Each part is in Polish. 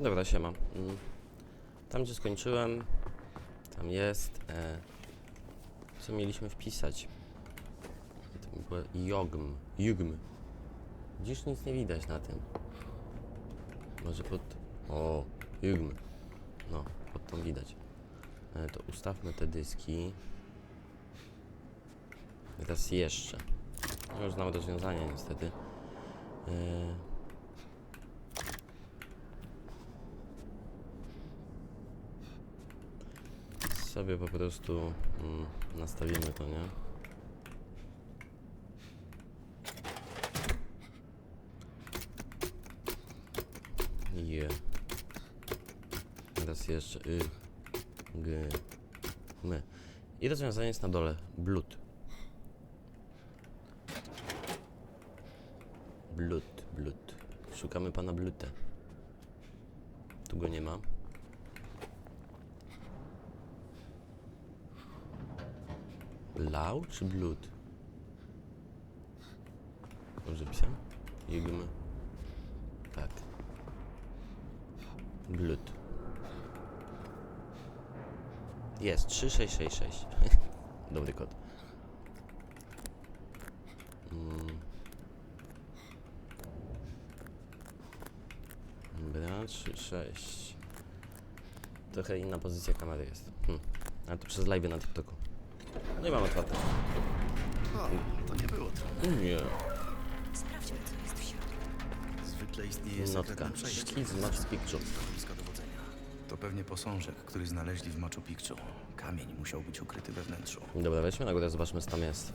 Dobra, siema. Mm. Tam, gdzie skończyłem, tam jest. E, co mieliśmy wpisać? To było jogm. Jugm. Dziś nic nie widać na tym. Może pod. O, jugm. No, pod tą widać. E, to ustawmy te dyski. Raz jeszcze. No już znam rozwiązanie niestety. E, sobie po prostu mm, nastawimy to, nie? Je. Teraz jeszcze y, g, my. I rozwiązanie jest na dole. Blut. Blut, blut. Szukamy pana Blutę. Tu go nie ma. Blau czy Blut? Dobrze pisałem? Tak. Blut. Jest, 3666. Dobry kod. Mm. Dobra, 3, 6. Trochę inna pozycja kamery jest. Hm. Ale to przez live na TikToku. No i mam otwarte. O, to nie było to. Nie. Sprawdźmy, co jest w środku. Zwykle istnieje Notka. sekretne przejście. Szkic z Machu Picchu. Blisko dowodzenia. To pewnie posążek, który znaleźli w Machu Picchu. Kamień musiał być ukryty we wnętrzu. Dobra, weźmy na górę, zobaczmy co tam jest.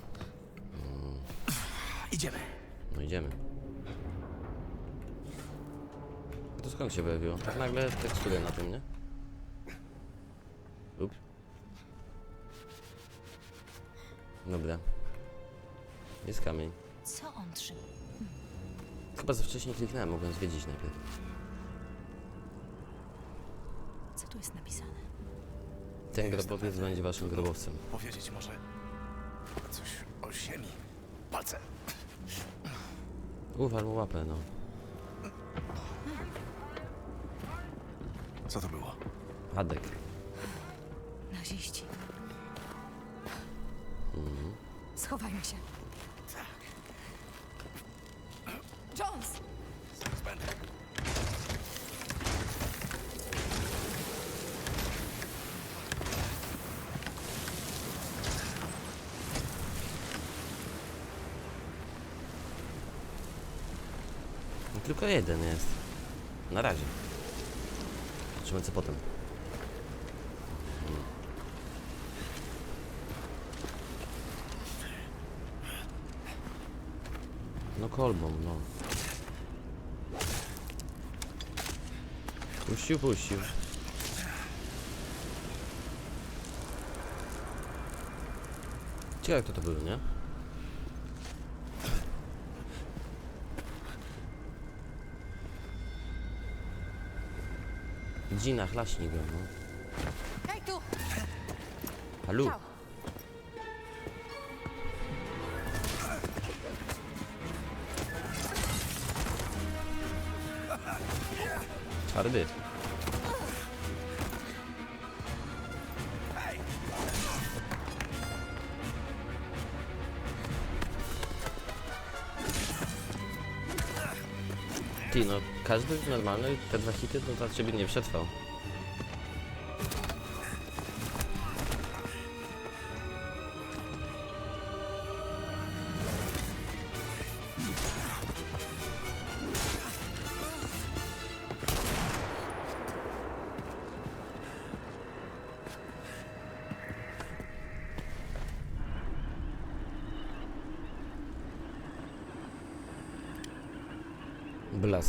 Idziemy. No idziemy. To skąd się pojawiło? Tak nagle tekstury na tym, nie? Dobra. Jest kamień. Co on trzyma? Chyba za wcześnie kliknąłem, mogłem zwiedzić najpierw. Co tu jest napisane? Ten grobowiec będzie waszym grobowcem. Powiedzieć może coś o ziemi. Palce. Uwal mu łapę, no. Co to było? Adek. Naziści. Schowajmy się. Jones! Zbędny. No, tylko jeden jest. Na razie. Zobaczymy co potem. Kolbą, no. Puścił, puścił. Ciekawe kto to był, nie? Dzina, chlaśnij go, no. Hej, tu! Halu. Ciao. Twardy. Ty, no, każdy normalny, te dwa hity, to dla ciebie nie przetrwał.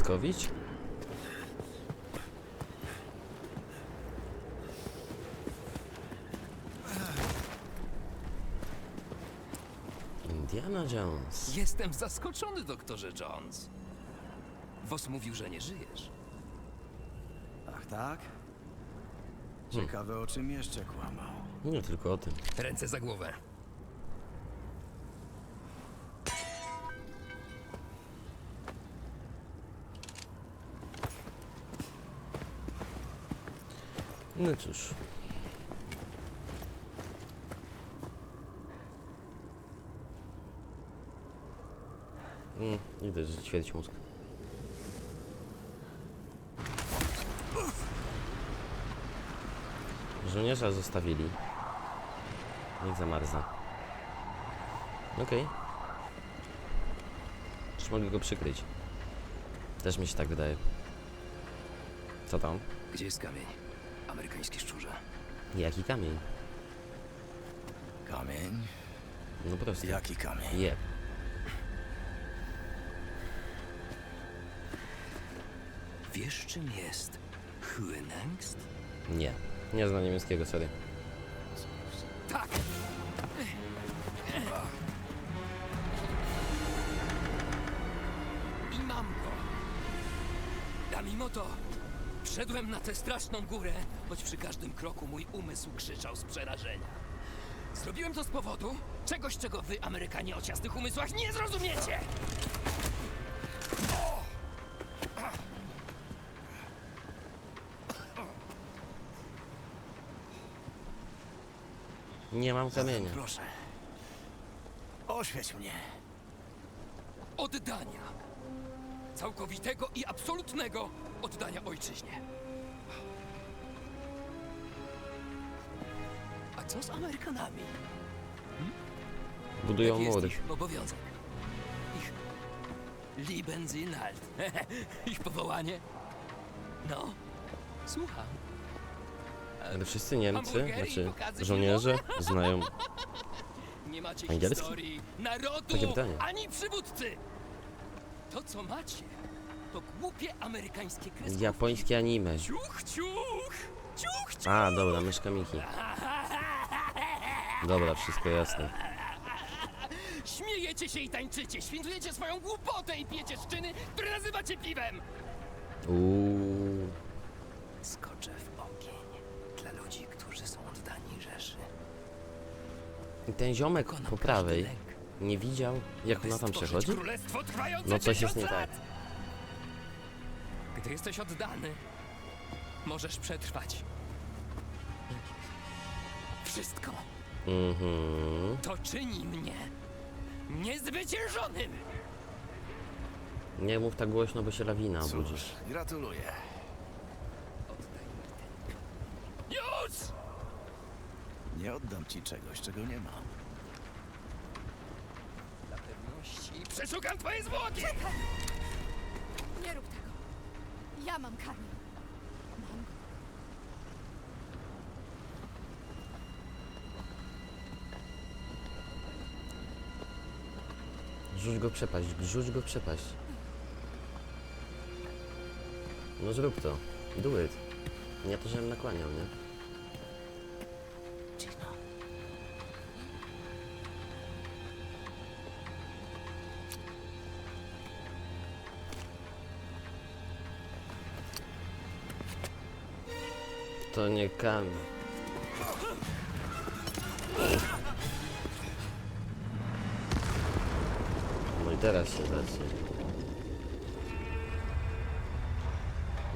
Blaskowicz? Indiana Jones. Jestem zaskoczony, doktorze Jones. Wos mówił, że nie żyjesz. Ach tak? Ciekawe o czym jeszcze kłamał. Nie tylko o tym. Ręce za głowę. No cóż. Mm, idę, że ćwierć mózg. Żołnierza zostawili. Niech zamarza. Okej. Czy mogę go przykryć? Też mi się tak wydaje. Co tam? Gdzie jest kamień? Amerykański szczurze. Jaki kamień? Kamień? No prosto. Jaki kamień? Je. Wiesz czym jest Huenangst? Nie. Nie znam niemieckiego, sorry. Tak! I mam go. A mimo to wszedłem na tę straszną górę, choć przy każdym kroku mój umysł krzyczał z przerażenia. Zrobiłem to z powodu czegoś, czego wy, Amerykanie o ciasnych umysłach, nie zrozumiecie! Nie mam kamienia. Proszę. Oświeć mnie. Oddania. Całkowitego i absolutnego oddania ojczyźnie. A co z Amerykanami? Budują Jaki jest mury. ich obowiązek? Ich Liebenzinhalt. ich powołanie? No, słucham. Ale wszyscy Niemcy, Hamburgery i znaczy pokazy żołnierze, znają Nie macie Angielski? historii, narodu, Takie pytanie. ani przywódcy. To, co macie, to głupie amerykańskie kreskówki. japońskie anime. Ciuch, ciuch! Ciuch, ciuch! A, dobra, myszka Miki. Dobra, wszystko jasne. Śmiejecie się i tańczycie, świętujecie swoją głupotę i pijecie szczyny, które nazywacie piwem! Uuu. Skoczę w ogień dla ludzi, którzy są oddani Rzeszy. I ten ziomek po prawej nie widział, jak ona tam przechodzi? Królestwo trwające No coś jest nie lat. tak. Gdy jesteś oddany, możesz przetrwać. Wszystko. Mhm. To czyni mnie niezwyciężonym! Nie mów tak głośno, bo się lawina obudzi. Cóż, gratuluję. Oddaj mi ten. Już! Nie oddam ci czegoś, czego nie mam. Dla pewności przeszukam twoje zwłoki! Tego. Ja mam kamień. Mam. Rzuć go w przepaść, rzuć go w przepaść. No zrób to. Do it. Nie to, żebym nakłaniał, nie? To nie kamień. No i teraz się zacznie.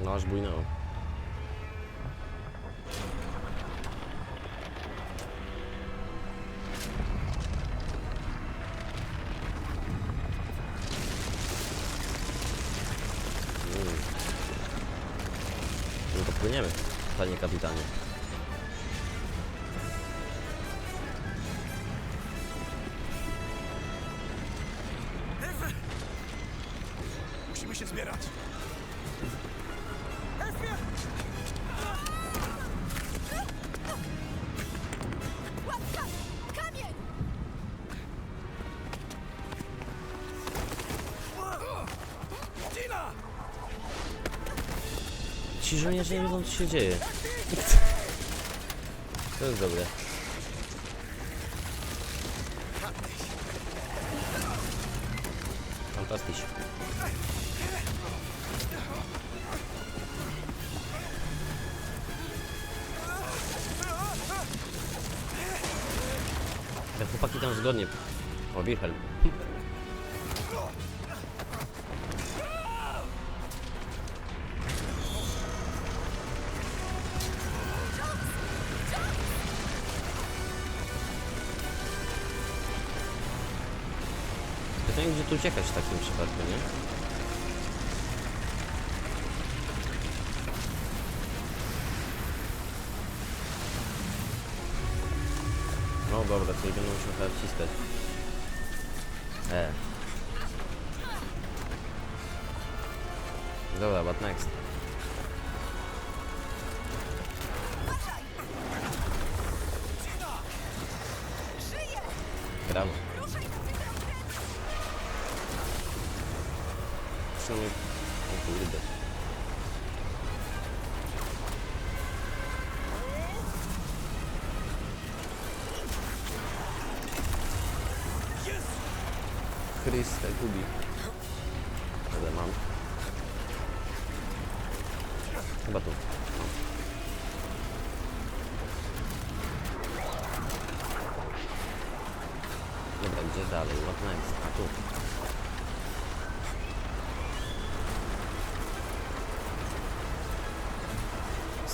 No aż bujnęło. Ci żołnierze nie wiedzą co się dzieje. To jest dobre. Uciekać w takim przypadku, nie? No dobra, czyli będę musiał chyba wciskać. E. Dobra, but next. Brawo. W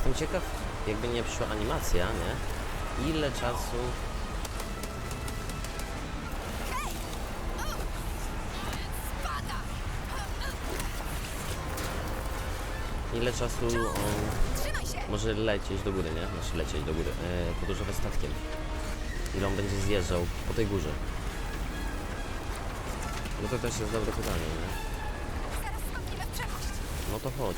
Jestem ciekaw, jakby nie przyszła animacja, nie? Ile czasu... Ile czasu on może lecieć do góry, nie? Znaczy lecieć do góry. E, podróżować statkiem. Ile on będzie zjeżdżał po tej górze? No to też jest dobre pytanie, nie? No to chodź.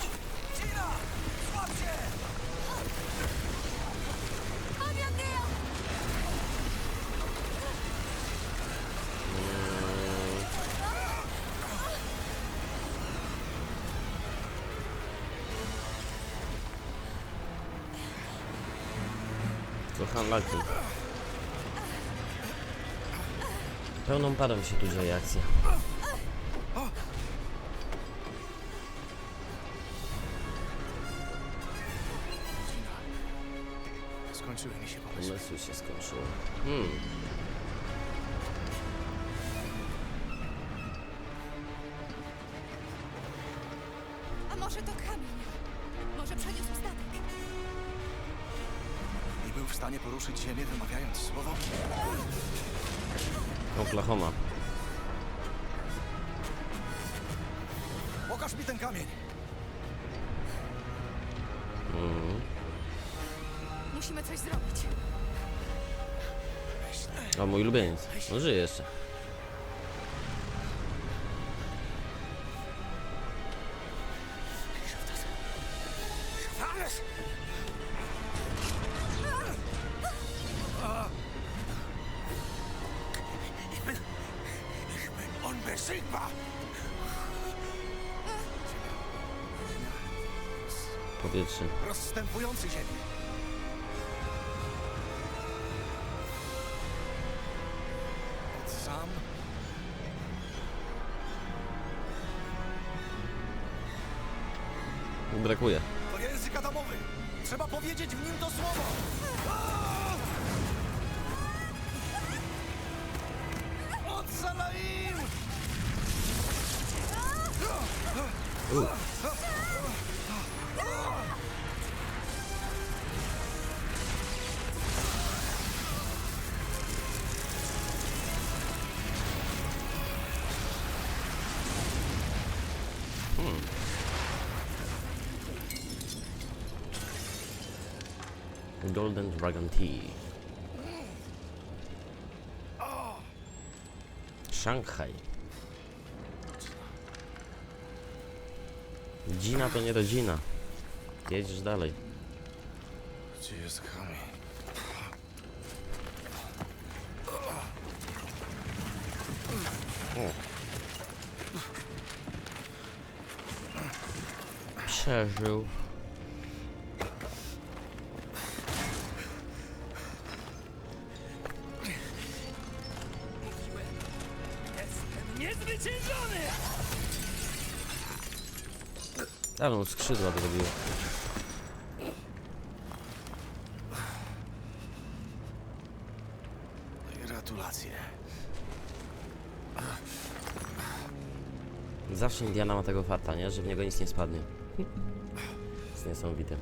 Unlucky. Pełną parą się tu dzieje akcja. Skończyły mi się pomysły. Pomysły się skończyły. Hmm. Poruszyć ziemię, wymawiając słowo. Oklahoma. Pokaż mi ten kamień! Mhm. Musimy coś zrobić. O, mój ulubieniec. No żyje jeszcze. Unbesiegbar! Powietrze. Rozstępujący ziemię. Golden Dragon Tea. Szanghaj. Dzina to nie rodzina. Jedziesz dalej. Gdzie jest kamień? Przeżył. Ale on skrzydła zrobił. Gratulacje. Zawsze Indiana ma tego farta, nie? Że w niego nic nie spadnie. jest niesamowite.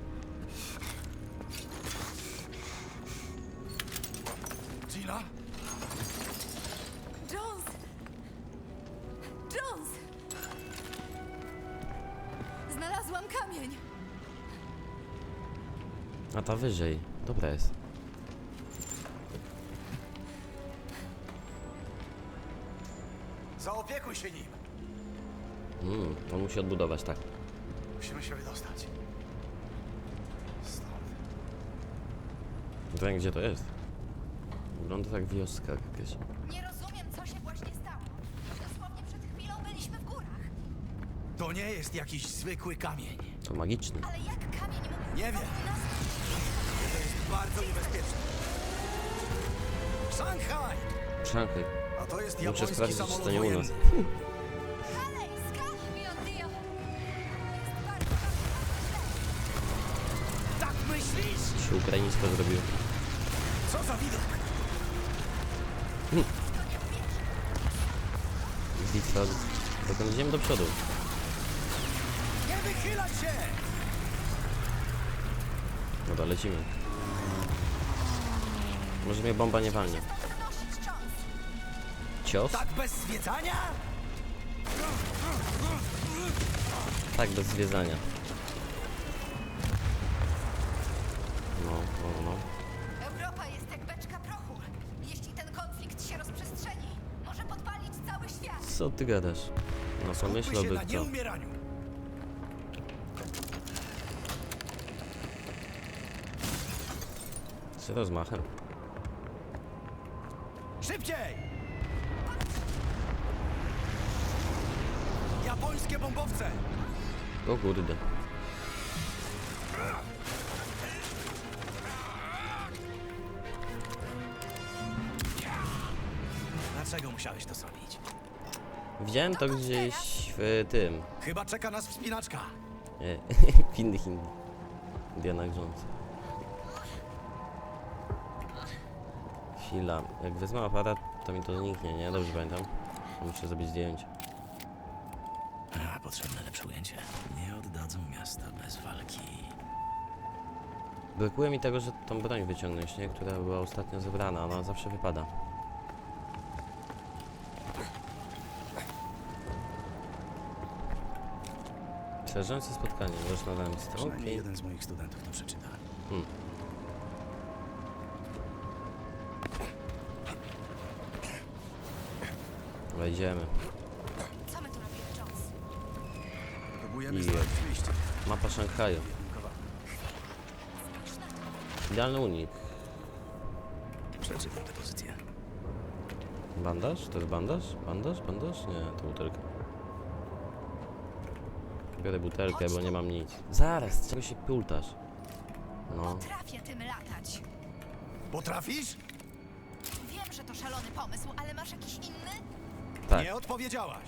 Ta wyżej. Dobra jest. Zaopiekuj się nim. Mm, on musi odbudować, tak. Musimy się wydostać. Stąd. Wiem, gdzie to jest. Wygląda jak wioska jakaś. Nie rozumiem, co się właśnie stało. Dosłownie przed chwilą byliśmy w górach. To nie jest jakiś zwykły kamień. To magiczny. Ale jak kamień mógł... Nie wiem. nas- bardzo niebezpieczne. Szanghaj! Szanghaj. A to jest Muszę japoński sprawdzić, czy samolot to nie u nas. wojenny. Dalej, skacz, mio Dio! Jest bardzo, bardzo źle. Tak myślisz? Się ukraińsko zrobił. Co za widok? To uwierzy. Bitwa. Dokąd idziemy do przodu. Nie wychylać się! Dobra, lecimy. Może mnie bomba nie walnie. Cios? Tak bez zwiedzania? Tak, bez zwiedzania. No, no, no. Europa jest jak beczka prochu. Jeśli ten konflikt się rozprzestrzeni, może podpalić cały świat. Co ty gadasz? No Skupmy się pomyślałby na kto. nieumieraniu. Z rozmachem. Szybciej! Japońskie bombowce! O kurde. Dlaczego musiałeś to zrobić? Widziałem to gdzieś w tym. Chyba czeka nas wspinaczka. Nie, w innych Indii. Indiana Jones. Chwila. Jak wezmę aparat, to mi to zniknie, nie? Dobrze pamiętam. Muszę zrobić zdjęcie. A, potrzebne lepsze ujęcie. Nie oddadzą miasta bez walki. Brakuje mi tego, że tą broń wyciągnąć, nie? Która była ostatnio zebrana. Ona zawsze wypada. Przerażające spotkanie. Można nam Przynajmniej stroki. jeden z moich studentów to przeczyta. Wejdziemy. Co my tu robimy, Jones? Próbujemy I- znaleźć wyjście. Mapa Szanghaju. Idealny unik. Przeczytam tę pozycję. Bandaż? To jest bandaż? Bandaż? Bandaż? Nie, to butelka. Biorę butelkę, bo nie mam nic. Zaraz, czego się pultasz? No, Potrafię tym latać. Potrafisz? Wiem, że to szalony pomysł, ale masz jakiś inny? Tak. Nie odpowiedziałaś.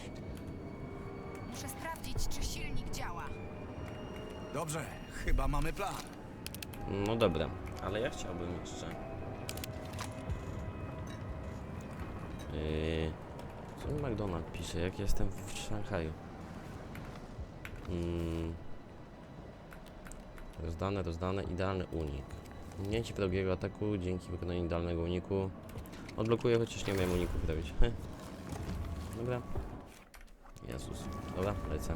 Muszę sprawdzić, czy silnik działa. Dobrze, chyba mamy plan. No dobra, ale ja chciałbym jeszcze... Yy, co mi McDonald pisze, jak jestem w Szanghaju? Mm, rozdane, rozdane, idealny unik. Minięcie wrogiego ataku dzięki wykonaniu idealnego uniku. Odblokuję, chociaż nie miałem uników robić. Dobra. Jezus. Dobra, lecę.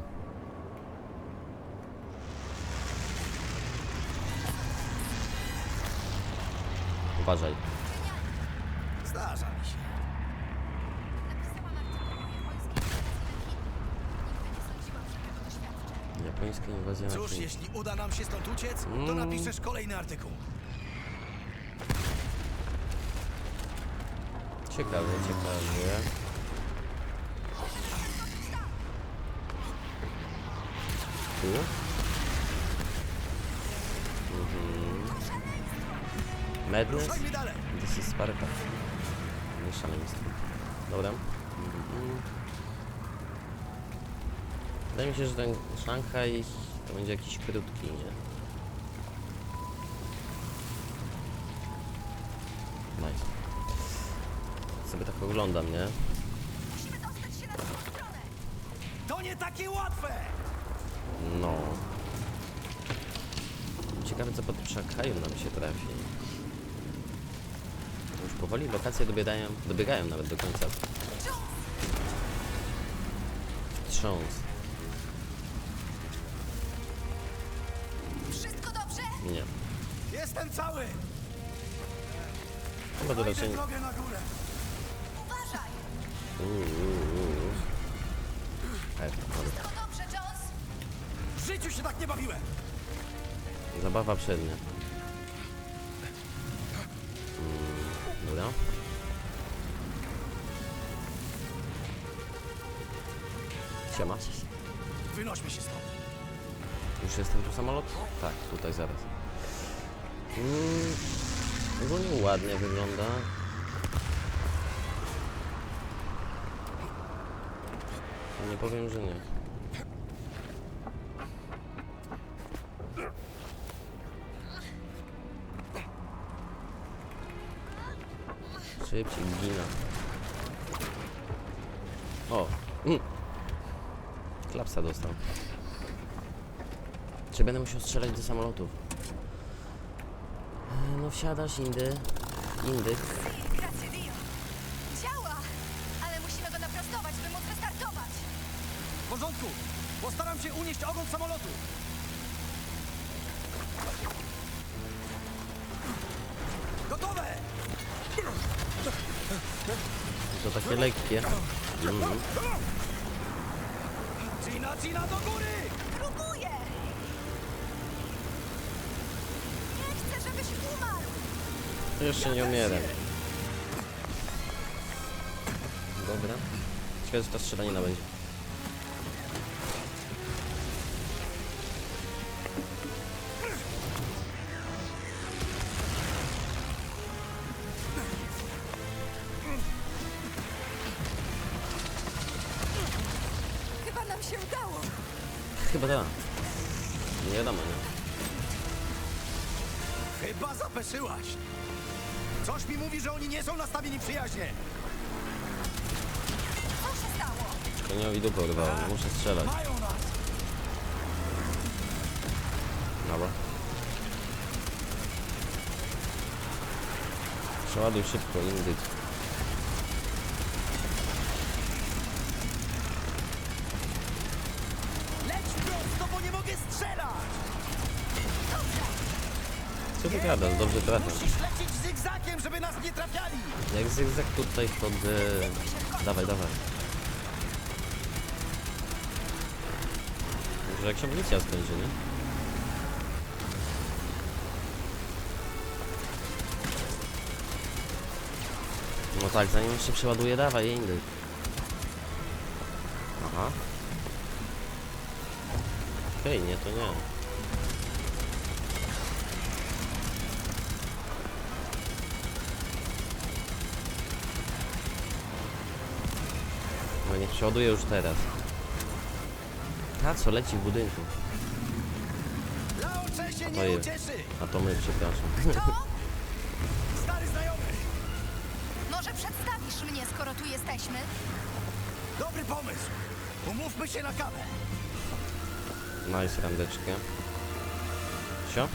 Uważaj. Zdarza mi się. Japońska inwazja na Cóż, jeśli uda nam się stąd uciec, to Mm. napiszesz kolejny artykuł. Ciekawe, ciekawe. Tu? Mhm. Madness? This is Sparta. Nie szaleństwo. Dobra. Mhm. Wydaje mi się, że ten Szanghaj to będzie jakiś krótki, nie? Nice. Sobie tak oglądam, nie? Musimy dostać się na drugą stronę. To nie takie łatwe! No. Ciekawe co pod Szanghaju nam się trafi. Już powoli lokacje dobiegają, dobiegają nawet do końca. Wstrząs. Wszystko dobrze? Nie. Jest Jestem cały! Chyba to raczej... drogę na górę! Uważaj! E, Życiu się tak nie bawiłem! Zabawa przednia. Mm, dobra. Siema. Wynośmy się stąd. Już jestem tu samolot? Tak, tutaj zaraz. Mm, ogólnie ładnie wygląda. Nie powiem, że nie. Szybciej, gina. O! Mm. Klapsa dostał. Czy będę musiał strzelać do samolotów? E, No wsiadasz, Indy. Indyk. Si, grazie Dio. Działa! Ale musimy go naprostować, by móc wystartować. W porządku! Postaram się unieść ogon samolotu! To takie lekkie. Mhm. Cina, cina do góry! Próbuję! Nie chcę, żebyś umarł! To jeszcze nie umieram. Dobra. Ciekawe, że ta strzelanina będzie. Koniowi dupę urwało. Muszę strzelać. Dobra. Przeładuj szybko, Indyk. Leć prosto, bo nie mogę strzelać! Co ty gadasz? Dobrze trafiam. Musisz lecieć zygzakiem, żeby nas nie trafiali! Jak zygzak tutaj chodzę. Dawaj, dawaj. Może jak się amunicja skończy, nie? No tak, zanim się przeładuje, dawaj, indy. Aha. Okej, nie, to nie. No niech przeładuje już teraz. Co leci w budynku. Laocze się nie Ojej. ucieszy! A to my, przepraszam. To? Stary znajomy! Może przedstawisz mnie, skoro tu jesteśmy? Dobry pomysł! Umówmy się na kawę! Nice randeczkę. Sio?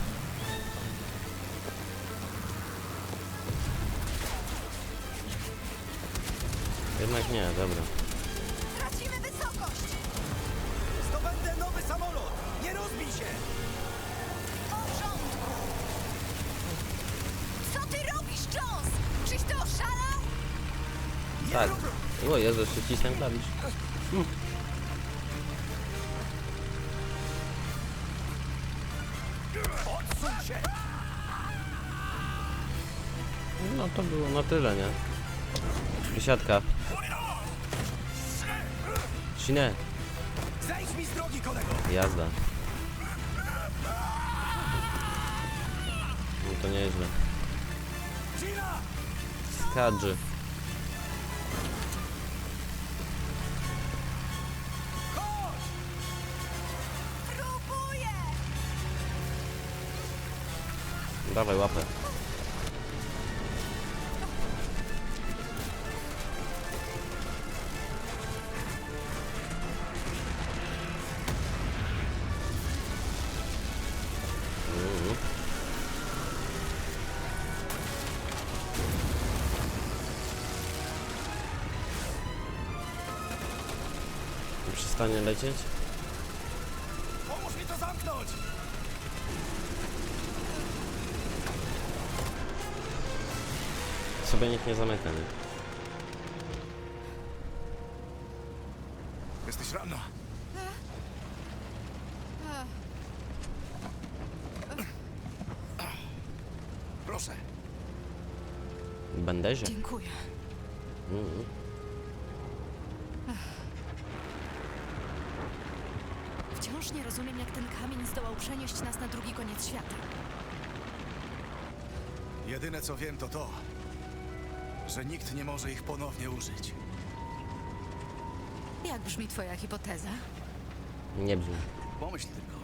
Jednak nie, dobra. Jezu, jeszcze cisnę klawisz. No to było na tyle, nie? Wysiadka. Sinę. Zejdź mi z drogi, kolego! Jazda. No to nieźle. Skadży. Dawaj łapę. Nie Przestanie lecieć? Pomóż mi to zamknąć! Sobie nikt nie zamyka, nie? Jesteś ranna. Proszę. W bandezie. Dziękuję. Mm. Wciąż nie rozumiem, jak ten kamień zdołał przenieść nas na drugi koniec świata. Jedyne co wiem to to, że nikt nie może ich ponownie użyć. Jak brzmi twoja hipoteza? Nie brzmi. Pomyśl tylko.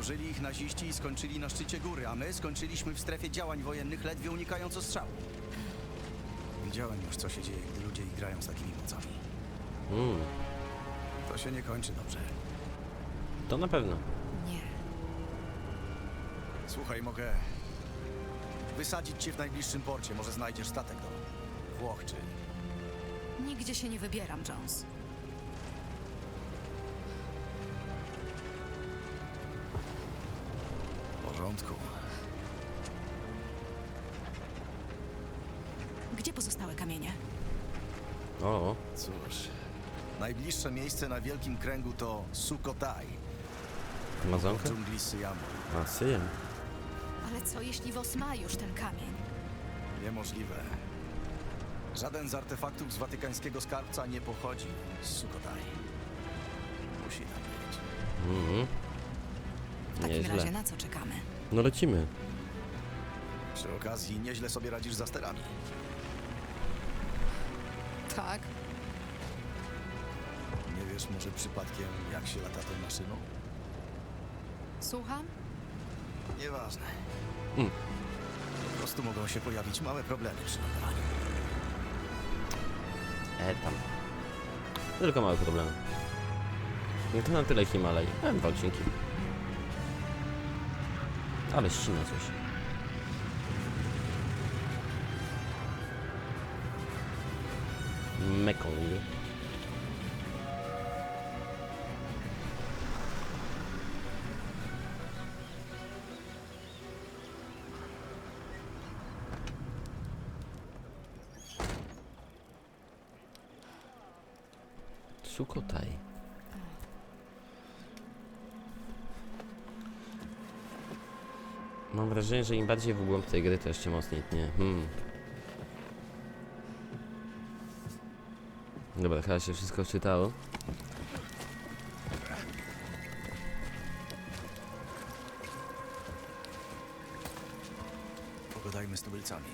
Użyli ich naziści i skończyli na szczycie góry, a my skończyliśmy w strefie działań wojennych, ledwie unikając ostrzału. Widziałem już, co się dzieje, gdy ludzie grają z takimi mocami. Mm. To się nie kończy dobrze. To na pewno. Nie. Słuchaj, mogę wysadzić cię w najbliższym porcie. Może znajdziesz statek do Włoch czy... Nigdzie się nie wybieram, Jones. W porządku. Gdzie pozostałe kamienie? O, Cóż, najbliższe miejsce na Wielkim Kręgu to Sukhothai, w Amazonka? dżungli Syjamu. A, syjem. Ale co jeśli Wos ma już ten kamień? Niemożliwe. Żaden z artefaktów z watykańskiego skarbca nie pochodzi z Sukhothai. Musi tam być. Mm. W takim Nieźle. razie na co czekamy? No lecimy. Przy okazji nieźle sobie radzisz za sterami. Tak. Nie wiesz może przypadkiem, jak się lata tą maszyną? Słucham? Nieważne. Mm. Po prostu mogą się pojawić małe problemy przy lądowaniu. E, tam. Tylko małe problemy. No to na tyle Himalaj. E, dwa odcinki. Ale ścina coś. Mekong. Mam wrażenie, że im bardziej w głąb tej gry, to jeszcze mocniej tnie. Hmm. Dobra, chyba się wszystko czytało. Pogadajmy z tubylcami.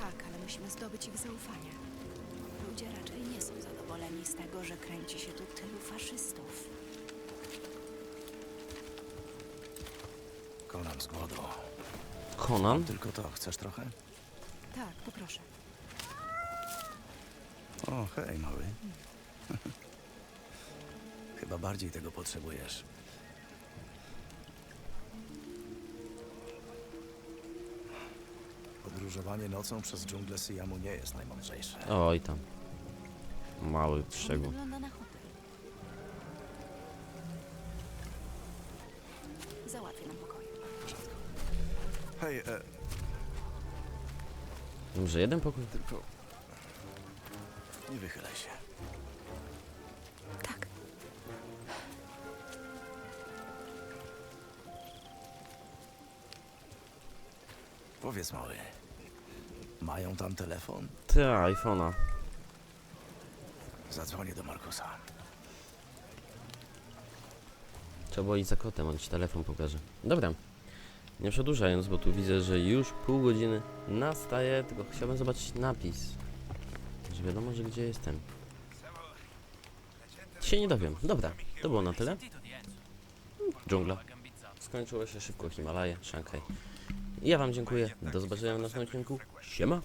Tak, ale musimy zdobyć ich zaufanie. Ludzie raczej nie są zadowoleni z tego, że kręci się tu tylu faszystów. Konam z głodu. Conan? Tylko to, chcesz trochę? Tak, poproszę. O, hej, mały. Chyba bardziej tego potrzebujesz. Podróżowanie nocą przez dżunglę Syjamu nie jest najmądrzejsze. Oj tam. Mały. Wygląda na hotel. Hej, e, Może jeden pokój? tylko... Nie wychylaj się. Tak. Powiedz, mały. Mają tam telefon? Ty, iPhone'a. Zadzwonię do Markusa. Trzeba było iść za kotem, on ci telefon pokaże. Dobra. Nie przedłużając, bo tu widzę, że już pół godziny nastaje, tylko chciałbym zobaczyć napis. Że wiadomo, że gdzie jestem. Się nie dowiem. Dobra, to było na tyle. Dżungla. Skończyło się szybko Himalaje, Szanghaj. Ja wam dziękuję. Do zobaczenia w następnym odcinku. Siema.